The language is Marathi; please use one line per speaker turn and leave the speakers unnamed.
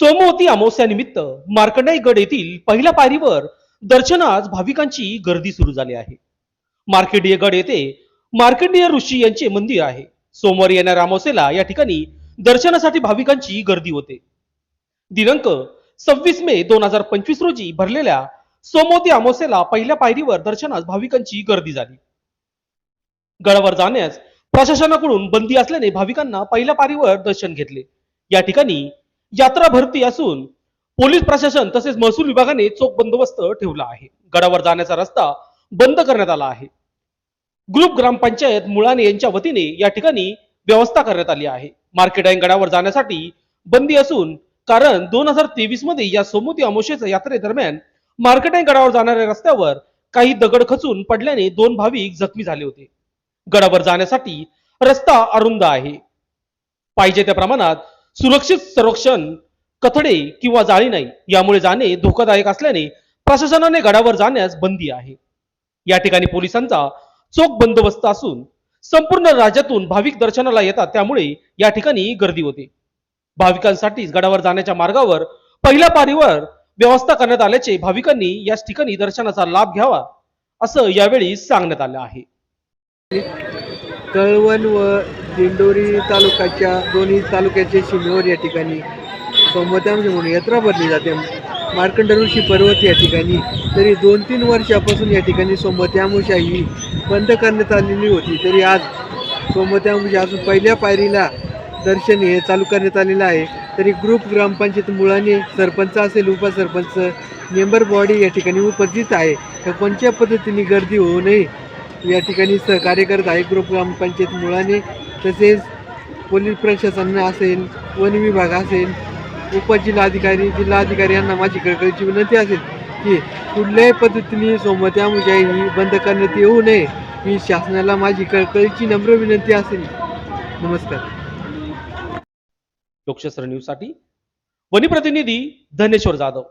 सोमवती अमावस्यानिमित्त मार्कंडाई गड येथील पहिल्या पायरीवर दर्शनास भाविकांची गर्दी सुरू झाली आहे. मार्केंडीय गड येथे मार्केंडीय ऋषी यांचे मंदिर आहे. सोमवारी येणाऱ्या अमावस्येला या ठिकाणी दर्शनासाठी भाविकांची गर्दी होते. दिनांक सव्वीस मे दोन हजार पंचवीस रोजी भरलेल्या सोमवती अमावस्येला पहिल्या पायरीवर दर्शनास भाविकांची गर्दी झाली. गडावर जाण्यास प्रशासनाकडून बंदी असल्याने भाविकांना पहिल्या पायरीवर दर्शन घेतले. या ठिकाणी यात्रा भरती असून पोलीस प्रशासन तसेच महसूल विभागाने चोख बंदोबस्त ठेवला आहे. गडावर जाण्याचा रस्ता बंद करण्यात आला आहे. ग्रुप ग्रामपंचायत मुळाने यांच्या वतीने या ठिकाणी व्यवस्था करण्यात आली आहे. मार्केटाईन गडावर जाण्यासाठी बंदी असून कारण दोन हजार तेवीसमध्ये या सोमोती अमोशेच्या यात्रेदरम्यान मार्केटाईन गडावर जाणाऱ्या रस्त्यावर काही दगड खचून पडल्याने दोन भाविक जखमी झाले होते. गडावर जाण्यासाठी रस्ता अरुंद आहे. पाहिजे त्या प्रमाणात सुरक्षित संरक्षण कथडे किंवा जाळी नाही यामुळे जाणे धोकादायक असल्याने प्रशासनाने गडावर जाण्यास बंदी आहे. या ठिकाणी पोलिसांचा चोख बंदोबस्त असून संपूर्ण राज्यातून भाविक दर्शनाला येतात त्यामुळे या ठिकाणी गर्दी होते. भाविकांसाठी गडावर जाण्याच्या मार्गावर पहिल्या पारीवर व्यवस्था करण्यात आल्याचे भाविकांनी याच ठिकाणी दर्शनाचा लाभ घ्यावा असं यावेळी सांगण्यात आलं आहे.
कळवण व दिंडोरी तालुक्याच्या दोन्ही तालुक्याच्या सीमेवर या ठिकाणी सोमवतांश म्हणून यात्रा भरली जाते. मार्कंड ऋषी पर्वत या ठिकाणी. तरी दोन तीन वर्षापासून या ठिकाणी सोमवत्यामुषा ही बंद करण्यात आलेली होती. तरी आज सोमवत्यामुषा अजून पहिल्या पायरीला दर्शन हे चालू करण्यात आलेलं आहे. तरी ग्रुप ग्रामपंचायत मुळाने सरपंच असेल उपसरपंच मेंबर बॉडी या ठिकाणी उपस्थित आहे. तर कोणत्या पद्धतीने गर्दी होऊ नये या ठिकाणी सहकार्य करत आहे ग्रुप ग्रामपंचायत मुळाने. तसेच पोलीस प्रशासन असेल वन विभाग असेल उपजिल्हाधिकारी जिल्हाधिकारी यांना माझी कळकळीची विनंती असेल की कुठल्याही पद्धतीने सोमत्यामुजा ही बंद करण्यात येऊ नये ही शासनाला माझी कळकळीची नम्र विनंती असेल. नमस्कार.
लोकशास्त्र न्यूजसाठी वनी प्रतिनिधी धनेश्वर जाधव.